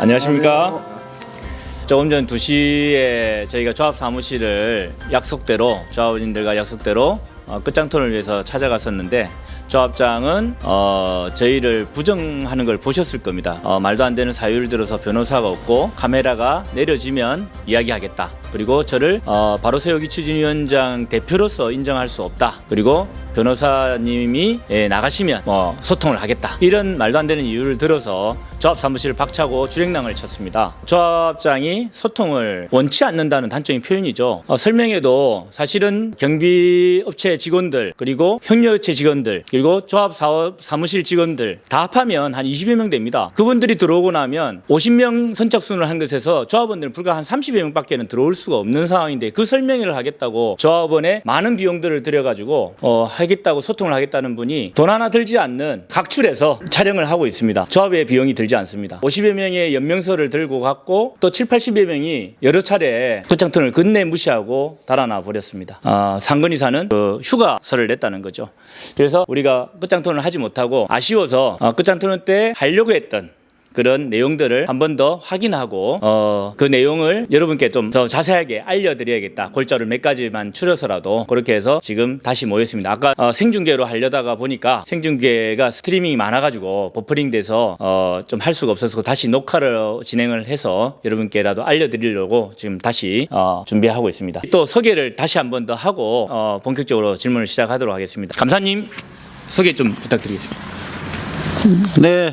안녕하십니까. 조금 전 2시에 저희가 조합 사무실을 약속대로 조합원님들과 약속대로 어, 끝장톤을 위해서 찾아갔었는데 조합장은 어, 저희를 부정하는 걸 보셨을 겁니다. 어, 말도 안 되는 사유를 들어서 변호사가 없고 카메라가 내려지면 이야기하겠다. 그리고 저를 어, 바로 세우기 추진위원장 대표로서 인정할 수 없다. 그리고 변호사님이 예, 나가시면 뭐 소통을 하겠다 이런 말도 안 되는 이유를 들어서 조합 사무실을 박차고 주행랑을 쳤습니다. 조합장이 소통을 원치 않는다는 단적인 표현이죠. 어, 설명에도 사실은 경비업체 직원들 그리고 협력업체 직원들 그리고 조합 사업 사무실 직원들 다 합하면 한 20여 명 됩니다. 그분들이 들어오고 나면 50명 선착순을 한 것에서 조합원들은 불과 한 30여 명밖에는 들어올 수가 없는 상황인데 그 설명회를 하겠다고 조합원에 많은 비용들을 들여가지고 어, 하겠다고 소통을 하겠다는 분이 돈 하나 들지 않는 각출해서 촬영을 하고 있습니다. 조합의 비용이 들지 않습니다. 50여 명의 연명서를 들고 갔고 또 7, 80여 명이 여러 차례 구창톤을 끝내 무시하고 달아나 버렸습니다. 아, 상근이사는 그 휴가서를 냈다는 거죠. 그래서 우리가 끝장톤을 하지 못하고 아쉬워서 어, 끝장톤 때 하려고 했던 그런 내용들을 한 번 더 확인하고 어, 그 내용을 여러분께 좀 더 자세하게 알려드려야겠다. 골자를 몇 가지만 추려서라도 그렇게 해서 지금 다시 모였습니다. 아까 어, 생중계로 하려다가 보니까 생중계가 스트리밍이 많아가지고 버퍼링돼서 어, 좀 할 수가 없어서 다시 녹화를 진행을 해서 여러분께라도 알려드리려고 지금 다시 어, 준비하고 있습니다. 또 소개를 다시 한 번 더 하고 어, 본격적으로 질문을 시작하도록 하겠습니다. 감사님 소개 좀 부탁드리겠습니다. 네.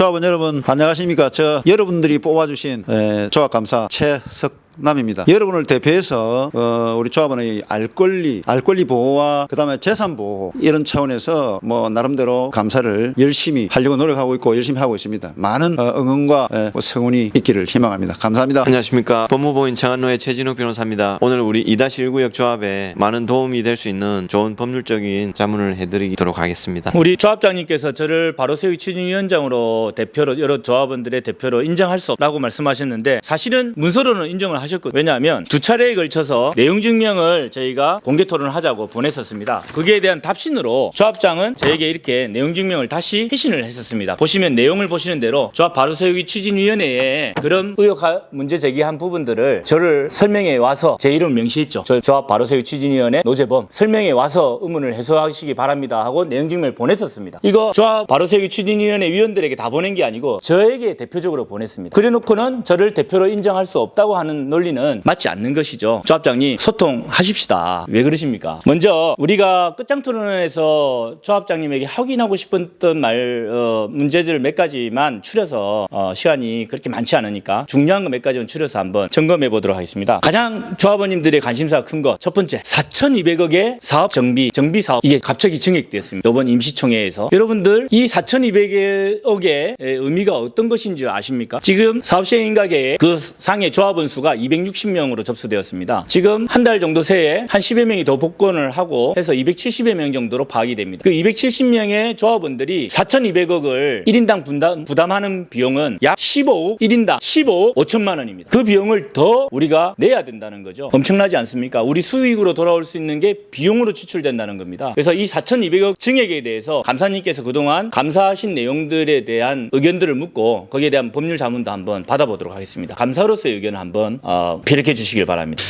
조합원 여러분 안녕하십니까? 저 여러분들이 뽑아주신 에, 조합 감사 최석 남입니다. 여러분을 대표해서 어, 우리 조합원의 알 권리, 알 권리 보호와 그다음에 재산 보호 이런 차원에서 뭐 나름대로 감사를 열심히 하려고 노력하고 있고 열심히 하고 있습니다. 많은 어, 응원과 에, 뭐 성원이 있기를 희망합니다. 감사합니다. 안녕하십니까 법무부인 청안로의 최진욱 변호사입니다. 오늘 우리 2-1구역 조합에 많은 도움이 될 수 있는 좋은 법률적인 자문을 해드리도록 하겠습니다. 우리 조합장님께서 저를 바로 세우기 추진위원장으로 대표로 여러 조합원들의 대표로 인정할 수 없다고 말씀하셨는데 사실은 문서로는 인정을 하셨거든요. 왜냐하면 두 차례에 걸쳐서 내용 증명을 저희가 공개 토론을 하자고 보냈었습니다. 거기에 대한 답신으로 조합장은 저에게 이렇게 내용 증명을 다시 회신을 했었습니다. 보시면 내용을 보시는 대로 조합 바로 세우기 추진위원회에 그런 의혹 문제 제기한 부분들을 저를 설명해 와서 제 이름 명시했죠. 저 조합 바로 세우기 추진위원회 노재범 설명해 와서 의문을 해소하시기 바랍니다 하고 내용 증명을 보냈었습니다. 이거 조합 바로 세우기 추진위원회 위원들에게 다 보낸 게 아니고 저에게 대표적으로 보냈습니다. 그래놓고는 저를 대표로 인정할 수 없다고 하는 논리는 맞지 않는 것이죠. 조합장님 소통하십시다. 왜 그러십니까? 먼저 우리가 끝장 토론에서 조합장님에게 확인하고 싶었던 말 어, 문제들 몇 가지만 추려서 어, 시간이 그렇게 많지 않으니까 중요한 거 몇 가지만 추려서 한번 점검해 보도록 하겠습니다. 가장 조합원님들의 관심사가 큰 것 첫 번째 4,200억의 사업 정비 정비 사업 이게 갑자기 증액됐습니다. 이번 임시총회에서 여러분들 이 4,200억의 의미가 어떤 것인지 아십니까? 지금 사업 시행 가계의 그 상해 조합원 수가 260명으로 접수되었습니다. 지금 한 달 정도 새에 한 10여 명이 더 복권을 하고 해서 270여 명 정도로 파악이 됩니다. 그 270명의 조합원들이 4,200억을 1인당 분담, 부담하는 비용은 약 15억 1인당 15억 5천만 원입니다. 그 비용을 더 우리가 내야 된다는 거죠. 엄청나지 않습니까? 우리 수익으로 돌아올 수 있는 게 비용으로 지출된다는 겁니다. 그래서 이 4,200억 증액에 대해서 감사님께서 그동안 감사하신 내용들에 대한 의견들을 묻고 거기에 대한 법률 자문도 한번 받아보도록 하겠습니다. 감사로서의 의견을 한번 어, 피력해 주시길 바랍니다.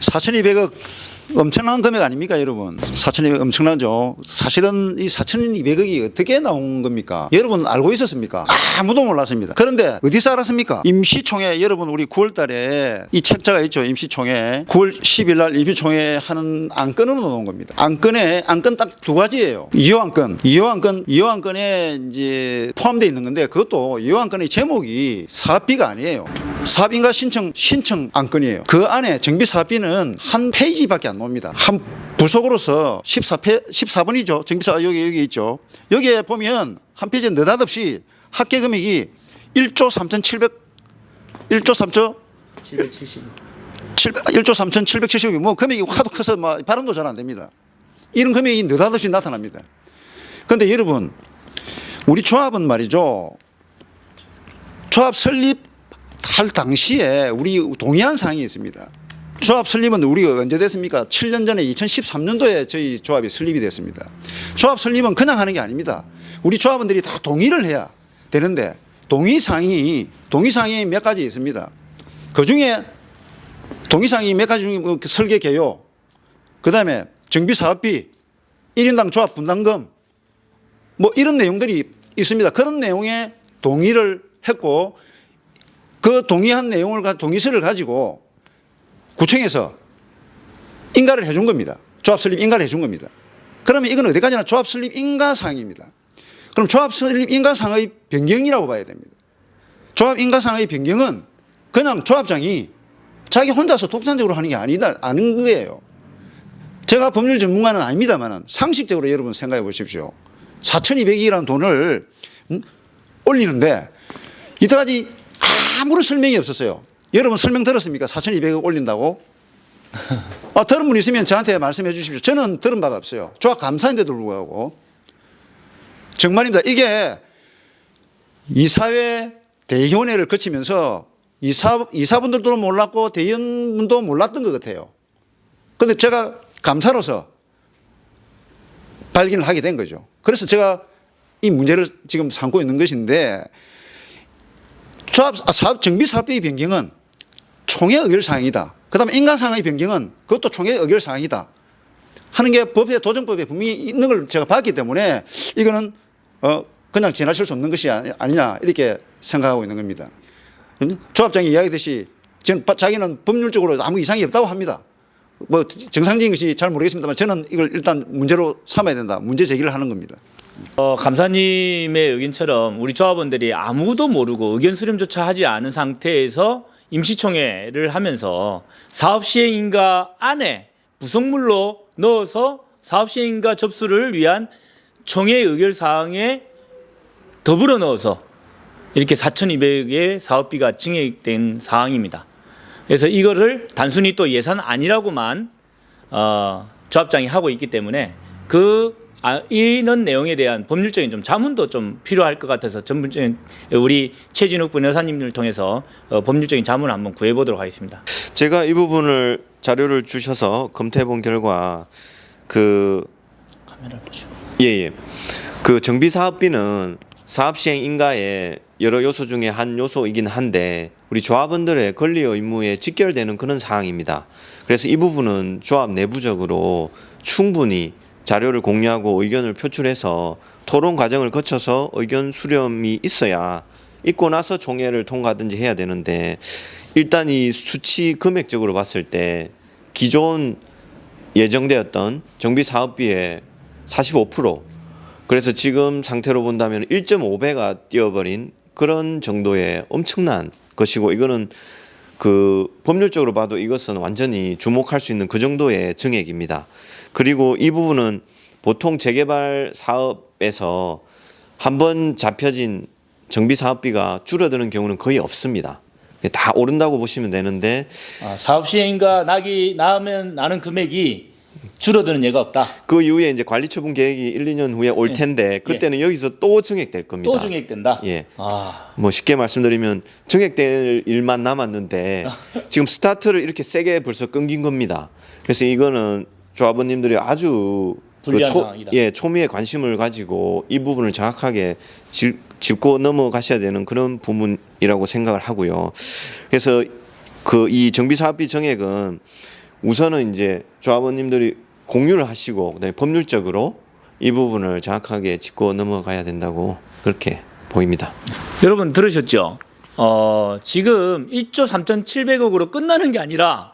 4,200억 엄청난 금액 아닙니까, 여러분? 4,200억 엄청나죠. 사실은 이 4,200억이 어떻게 나온 겁니까? 여러분 알고 있었습니까? 아무도 몰랐습니다. 그런데 어디서 알았습니까? 임시총회 여러분 우리 9월 달에 이 책자가 있죠. 임시총회 9월 10일 날 임시총회 하는 안건으로 나온 겁니다. 안건에 안건 딱 두 가지예요. 이호 안건, 이호 안건, 이호 안건에 이제 포함되어 있는 건데 그것도 이호 안건의 제목이 사업비가 아니에요. 사업인가 신청 신청 안건이에요. 그 안에 정비 사업비는 한 페이지밖에 안 나옵니다. 한 부속으로서 14페 14번이죠. 정비사 여기 여기 있죠. 여기에 보면 한 페이지에 느닷없이 합계 금액이 1조 3,700 1조 3조 770. 700, 1조 3,770이 뭐 금액이 하도 커서 막 발음도 잘 안 됩니다. 이런 금액이 느닷없이 나타납니다. 그런데 여러분 우리 조합은 말이죠. 조합 설립할 당시에 우리 동의한 사항이 있습니다. 조합 설립은 우리가 언제 됐습니까? 7년 전에 2013년도에 저희 조합이 설립이 됐습니다. 조합 설립은 그냥 하는 게 아닙니다. 우리 조합원들이 다 동의를 해야 되는데 동의사항이 동의사항이 몇 가지 있습니다. 그 중에 동의사항이 몇 가지 중에 뭐 설계 개요, 그 다음에 정비 사업비, 1인당 조합 분담금, 뭐 이런 내용들이 있습니다. 그런 내용에 동의를 했고 그 동의한 내용을 가 동의서를 가지고 구청에서 인가를 해준 겁니다. 조합 설립 인가를 해준 겁니다. 그러면 이건 어디까지나 조합 설립 인가 사항입니다. 그럼 조합 설립 인가 사항의 변경이라고 봐야 됩니다. 조합 인가 사항의 변경은 그냥 조합장이 자기 혼자서 독단적으로 하는 게 아니다 아는 거예요. 제가 법률 전문가는 아닙니다만 상식적으로 여러분 생각해 보십시오. 4,200억이라는 돈을 음? 올리는데 이때까지 아무런 설명이 없었어요. 여러분 설명 들었습니까? 4,200억 올린다고? 아, 들은 분 있으면 저한테 말씀해 주십시오. 저는 들은 바가 없어요. 조합 감사인데도 불구하고. 정말입니다. 이게 이사회 대의원회를 거치면서 이사, 이사분들도 몰랐고 대의원분도 몰랐던 것 같아요. 근데 제가 감사로서 발견을 하게 된 거죠. 그래서 제가 이 문제를 지금 삼고 있는 것인데 조합, 아, 사업 정비 사업비 변경은 총회 의결 사항이다. 그 다음에 인간 상황의 변경은 그것도 총회 의결 사항이다. 하는 게 법에 도정법에 분명히 있는 걸 제가 봤기 때문에 이거는 어 그냥 지나칠 수 없는 것이 아니- 아니냐 이렇게 생각하고 있는 겁니다. 음? 조합장이 이야기했듯이 전 자기는 법률적으로 아무 이상이 없다고 합니다. 뭐 정상적인 것이 잘 모르겠습니다만 저는 이걸 일단 문제로 삼아야 된다. 문제 제기를 하는 겁니다. 어, 감사님의 의견처럼 우리 조합원들이 아무도 모르고 의견 수렴조차 하지 않은 상태에서 임시총회를 하면서 사업 시행인가 안에 부속물로 넣어서 사업 시행인가 접수를 위한 총회 의결 사항에 더불어 넣어서 이렇게 4,200의 사업비가 증액된 사항입니다. 그래서 이거를 단순히 또 예산 아니라고만 어, 조합장이 하고 있기 때문에 그 아, 이런 내용에 대한 법률적인 좀 자문도 좀 필요할 것 같아서 전문적인 우리 최진욱 변호사님을 통해서 어, 법률적인 자문을 한번 구해보도록 하겠습니다. 제가 이 부분을 자료를 주셔서 검토해 본 결과 그 카메라 보시고. 예예. 그 정비 사업비는 사업 시행 인가의 여러 요소 중에 한 요소이긴 한데 우리 조합원들의 권리 의무에 직결되는 그런 사항입니다. 그래서 이 부분은 조합 내부적으로 충분히 자료를 공유하고 의견을 표출해서 토론 과정을 거쳐서 의견 수렴이 있어야 있고 나서 총회를 통과하든지 해야 되는데 일단 이 수치 금액적으로 봤을 때 기존 예정되었던 정비 사업비의 45% 그래서 지금 상태로 본다면 1.5배가 뛰어버린 그런 정도의 엄청난 것이고 이거는 그 법률적으로 봐도 이것은 완전히 주목할 수 있는 그 정도의 증액입니다. 그리고 이 부분은 보통 재개발 사업에서 한 번 잡혀진 정비 사업비가 줄어드는 경우는 거의 없습니다. 다 오른다고 보시면 되는데 아, 사업 시행인가 나기 나면 나는 금액이 줄어드는 예가 없다. 그 이후에 이제 관리 처분 계획이 1, 2년 후에 올 텐데 그때는 여기서 또 증액될 겁니다. 또 증액된다. 예. 아, 뭐 쉽게 말씀드리면 증액될 일만 남았는데 지금 스타트를 이렇게 세게 벌써 끊긴 겁니다. 그래서 이거는 조합원님들이 아주 그 불리한 초, 상황이다. 예, 초미의 관심을 가지고 이 부분을 정확하게 짚, 짚고 넘어가셔야 되는 그런 부분이라고 생각을 하고요. 그래서 그 이 정비 사업비 정액은 우선은 이제 조합원님들이 공유를 하시고 그다음에 법률적으로 이 부분을 정확하게 짚고 넘어가야 된다고 그렇게 보입니다. 여러분 들으셨죠? 어, 지금 1조 3,700억으로 끝나는 게 아니라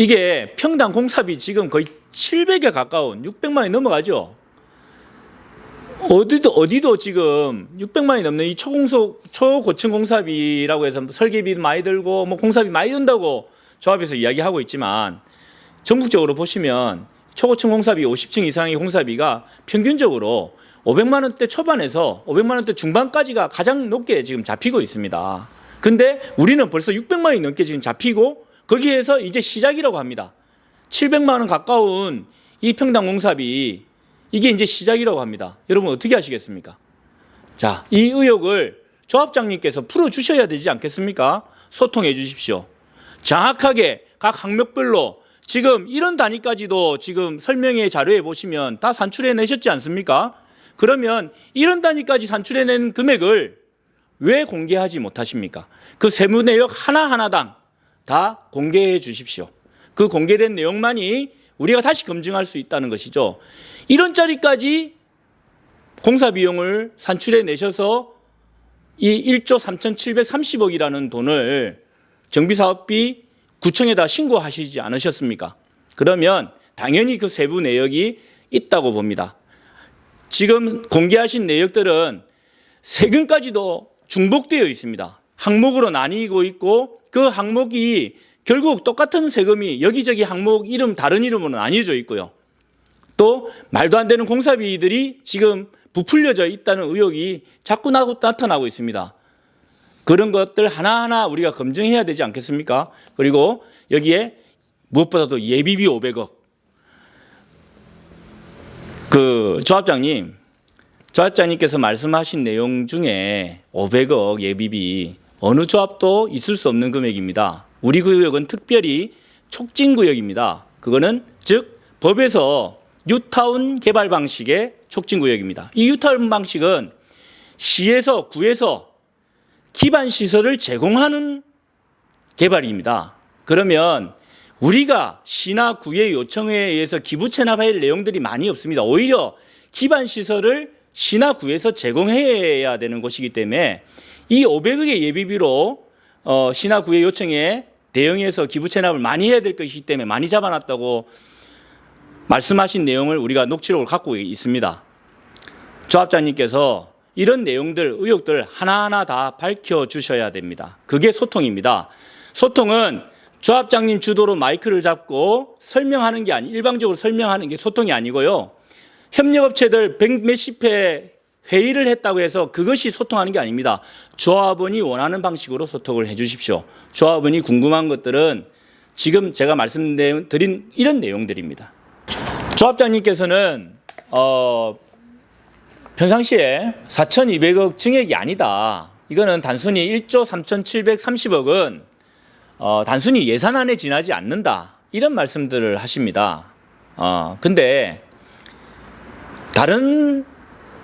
이게 평당 공사비 지금 거의 700에 가까운 600만 원이 넘어가죠. 어디도 어디도 지금 600만 원이 넘는 이 초공소 초고층 공사비라고 해서 뭐 설계비 많이 들고 뭐 공사비 많이 든다고 조합에서 이야기하고 있지만 전국적으로 보시면 초고층 공사비 50층 이상의 공사비가 평균적으로 500만 원대 초반에서 500만 원대 중반까지가 가장 높게 지금 잡히고 있습니다. 근데 우리는 벌써 600만 원이 넘게 지금 잡히고 거기에서 이제 시작이라고 합니다. 700만 원 가까운 이 평당 공사비 이게 이제 시작이라고 합니다. 여러분 어떻게 하시겠습니까? 자, 이 의혹을 조합장님께서 풀어 주셔야 되지 않겠습니까? 소통해 주십시오. 정확하게 각 항목별로 지금 이런 단위까지도 지금 설명의 자료에 보시면 다 산출해 내셨지 않습니까? 그러면 이런 단위까지 산출해 낸 금액을 왜 공개하지 못하십니까? 그 세무 내역 하나하나당 다 공개해 주십시오. 그 공개된 내용만이 우리가 다시 검증할 수 있다는 것이죠. 이런 짜리까지 공사 비용을 산출해 내셔서 이 1조 3,730억이라는 돈을 정비사업비 구청에다 신고하시지 않으셨습니까? 그러면 당연히 그 세부 내역이 있다고 봅니다. 지금 공개하신 내역들은 세금까지도 중복되어 있습니다. 항목으로 나뉘고 있고 그 항목이 결국 똑같은 세금이 여기저기 항목 이름 다른 이름으로 나뉘어져 있고요. 또 말도 안 되는 공사비들이 지금 부풀려져 있다는 의혹이 자꾸 나- 나타나고 있습니다. 그런 것들 하나하나 우리가 검증해야 되지 않겠습니까? 그리고 여기에 무엇보다도 예비비 500억. 그 조합장님, 조합장님께서 말씀하신 내용 중에 500억 예비비 어느 조합도 있을 수 없는 금액입니다. 우리 구역은 특별히 촉진 구역입니다. 그거는 즉 법에서 뉴타운 개발 방식의 촉진 구역입니다. 이 뉴타운 방식은 시에서 구에서 기반 시설을 제공하는 개발입니다. 그러면 우리가 시나 구의 요청에 의해서 기부 체납할 내용들이 많이 없습니다. 오히려 기반 시설을 시나 구에서 제공해야 되는 것이기 때문에 이 500억의 예비비로 어, 시나 구의 요청에 대응해서 기부 체납을 많이 해야 될 것이기 때문에 많이 잡아놨다고 말씀하신 내용을 우리가 녹취록을 갖고 있습니다. 조합장님께서 이런 내용들, 의혹들 하나하나 다 밝혀 주셔야 됩니다. 그게 소통입니다. 소통은 조합장님 주도로 마이크를 잡고 설명하는 게 아니, 일방적으로 설명하는 게 소통이 아니고요. 협력업체들 백 몇십 회 회의를 했다고 해서 그것이 소통하는 게 아닙니다. 조합원이 원하는 방식으로 소통을 해 주십시오. 조합원이 궁금한 것들은 지금 제가 말씀드린 이런 내용들입니다. 조합장님께서는 어, 평상시에 4,200억 증액이 아니다. 이거는 단순히 1조 3,730억은 어, 단순히 예산 안에 지나지 않는다. 이런 말씀들을 하십니다. 어, 근데 다른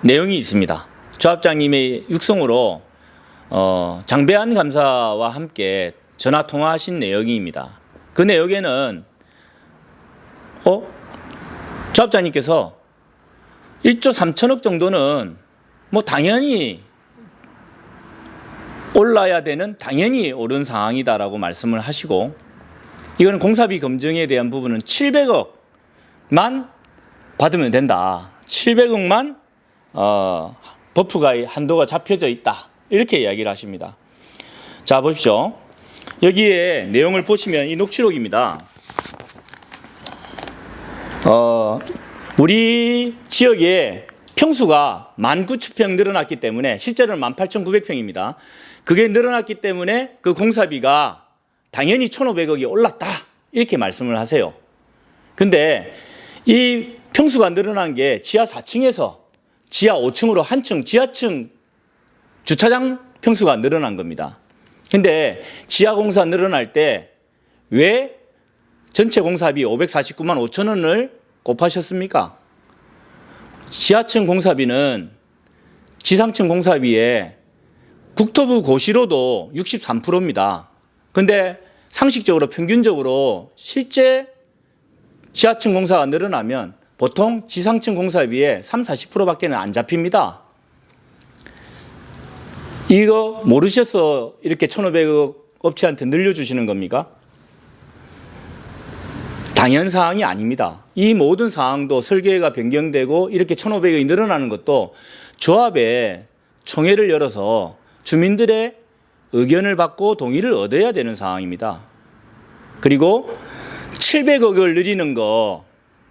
내용이 있습니다. 조합장님의 육성으로 어, 장배한 감사와 함께 전화 통화하신 내용입니다. 그 내용에는 어? 조합장님께서 1조 3천억 정도는 뭐 당연히 올라야 되는 당연히 오른 상황이다라고 말씀을 하시고 이거는 공사비 검증에 대한 부분은 700억만 받으면 된다. 700억만 어, 버프가 한도가 잡혀져 있다. 이렇게 이야기를 하십니다. 자 보십시오. 여기에 내용을 보시면 이 녹취록입니다. 어, 우리 지역에 평수가 19,000평 늘어났기 때문에 실제로는 18,900평입니다. 그게 늘어났기 때문에 그 공사비가 당연히 1,500억이 올랐다. 이렇게 말씀을 하세요. 근데 이 평수가 늘어난 게 지하 4층에서 지하 5층으로 한 층 지하층 주차장 평수가 늘어난 겁니다. 근데 지하 공사 늘어날 때 왜 전체 공사비 549만 5천 원을 곱하셨습니까? 지하층 공사비는 지상층 공사비에 국토부 고시로도 63%입니다. 근데 상식적으로 평균적으로 실제 지하층 공사가 늘어나면 보통 지상층 공사비에 3, 40%밖에는 안 잡힙니다. 이거 모르셔서 이렇게 1,500억 업체한테 늘려주시는 겁니까? 당연 사항이 아닙니다. 이 모든 사항도 설계가 변경되고 이렇게 1,500억이 늘어나는 것도 조합에 총회를 열어서 주민들의 의견을 받고 동의를 얻어야 되는 상황입니다. 그리고 700억을 늘리는 거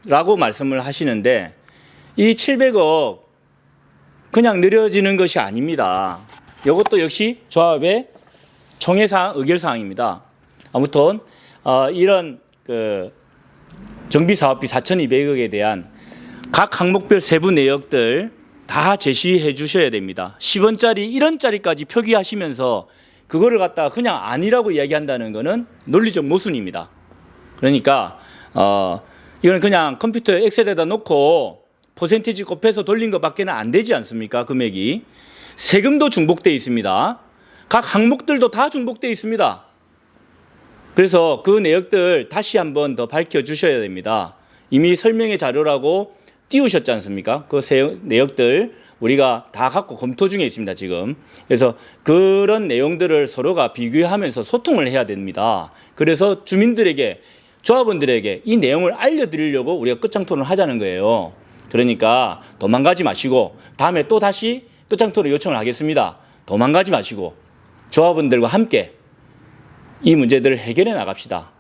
라고 말씀을 하시는데 이 700억 그냥 느려지는 것이 아닙니다. 이것도 역시 조합의 총회사항, 의결사항입니다. 아무튼 어, 이런 그 정비사업비 4,200억에 대한 각 항목별 세부 내역들 다 제시해 주셔야 됩니다. 10원짜리, 1원짜리까지 표기하시면서 그거를 갖다가 그냥 아니라고 이야기한다는 거는 논리적 모순입니다. 그러니까 어 이거는 그냥 컴퓨터 엑셀에다 놓고 퍼센티지 곱해서 돌린 것밖에는 안 되지 않습니까? 금액이. 세금도 중복돼 있습니다. 각 항목들도 다 중복돼 있습니다. 그래서 그 내역들 다시 한번 더 밝혀 주셔야 됩니다. 이미 설명의 자료라고 띄우셨지 않습니까? 그 세- 내역들 우리가 다 갖고 검토 중에 있습니다, 지금. 그래서 그런 내용들을 서로가 비교하면서 소통을 해야 됩니다. 그래서 주민들에게 조합원들에게 이 내용을 알려드리려고 우리가 끝장토론을 하자는 거예요. 그러니까 도망가지 마시고 다음에 또 다시 끝장토론 요청을 하겠습니다. 도망가지 마시고 조합원들과 함께 이 문제들을 해결해 나갑시다.